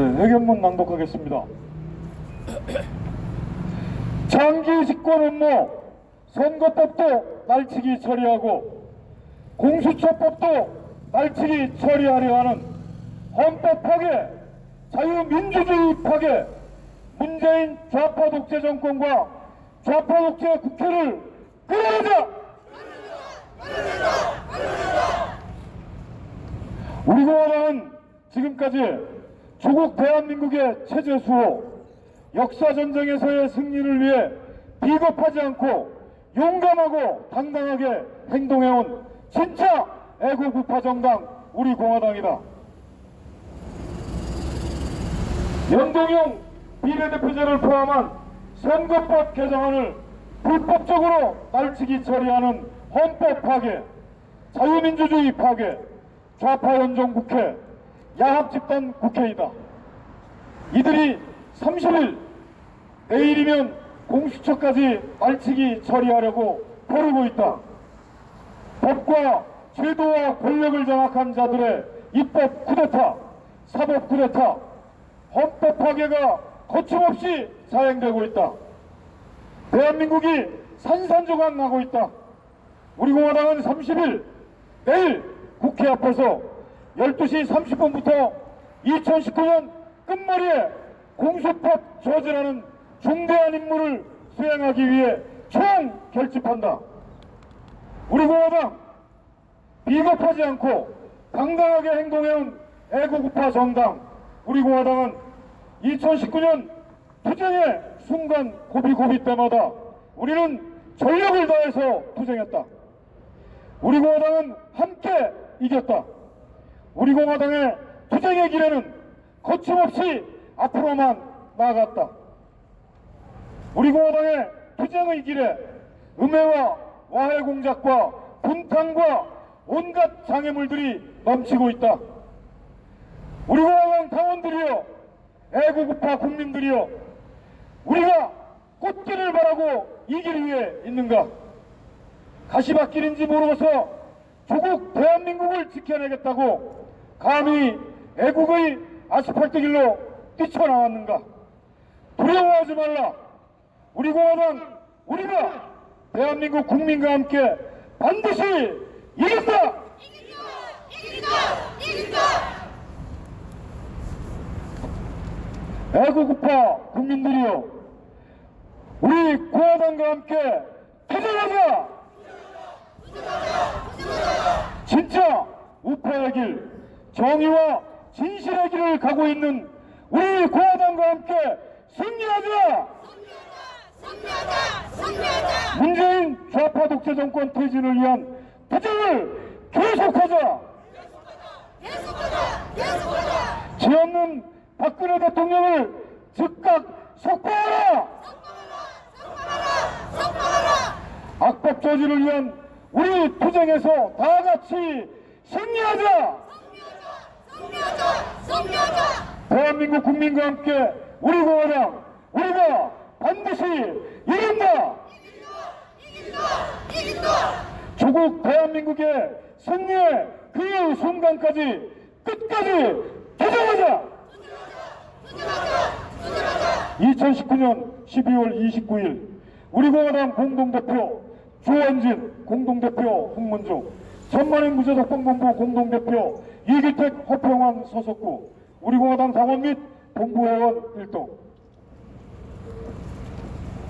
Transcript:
네, 회견문 낭독하겠습니다. 장기 집권 업무, 선거법도 날치기 처리하고 공수처법도 날치기 처리하려 하는 헌법 파괴, 자유민주주의 파괴, 문재인 좌파 독재 정권과 좌파 독재 국회를 끌어내자! 우리 공화당은 지금까지 조국 대한민국의 체제 수호, 역사 전쟁에서의 승리를 위해 비겁하지 않고 용감하고 당당하게 행동해온 진짜 애국 우파 정당 우리 공화당이다. 연동형 비례대표제를 포함한 선거법 개정안을 불법적으로 날치기 처리하는 헌법 파괴, 자유민주주의 파괴, 좌파 연정 국회, 야합 집단 국회이다. 이들이 30일 내일이면 공수처까지 날치기 처리하려고 벼르고 있다. 법과 제도와 권력을 장악한 자들의 입법 쿠데타, 사법 쿠데타, 헌법 파괴가 거침없이 자행되고 있다. 대한민국이 산산조각 나고 있다. 우리 공화당은 30일 내일 국회 앞에서 12시 30분부터 2019년 끝머리에 공수법 저지라는 중대한 임무를 수행하기 위해 총 결집한다. 우리 공화당 비겁하지 않고 당당하게 행동해온 애국우파 정당 우리 공화당은 2019년 투쟁의 순간 고비고비 때마다 우리는 전력을 다해서 투쟁했다. 우리 공화당은 함께 이겼다. 우리 공화당의 투쟁의 길에는 거침없이 앞으로만 나아갔다. 우리 공화당의 투쟁의 길에 음해와 와해 공작과 분탕과 온갖 장애물들이 넘치고 있다. 우리 공화당 당원들이여 애국우파 국민들이여 우리가 꽃길을 바라고 이 길 위에 있는가 가시밭길인지 모르고서 조국 대한민국을 지켜내겠다고 감히 애국의 아스팔트 길로 뛰쳐나왔는가 두려워하지 말라 우리 공화당 우리가 대한민국 국민과 함께 반드시 이긴다 이긴다! 이긴다! 이긴다! 애국우파 국민들이여 우리 공화당과 함께 투쟁하자 진짜 우파의 길 정의와 진실의 길을 가고 있는 우리 공화당과 함께 승리하자 승리하자! 승리하자! 문재인 좌파 독재 정권 퇴진을 위한 투쟁을 계속하자 계속하자! 계속하자! 죄 없는 박근혜 대통령을 즉각 석방하라 성공하라! 악법 저지를 위한 우리 투쟁에서 다 같이 승리하자! 승리하자! 대한민국 국민과 함께 우리 공화당 우리가 반드시 이긴다! 조국 대한민국의 승리의 그 순간까지 끝까지 투쟁하자! 2019년 12월 29일 우리 공화당 공동대표 조원진 공동대표 홍문종 전만인 무죄석방본부 공동대표 이기택 허평환 서석구 우리 공화당 당원 및 본부회원 일동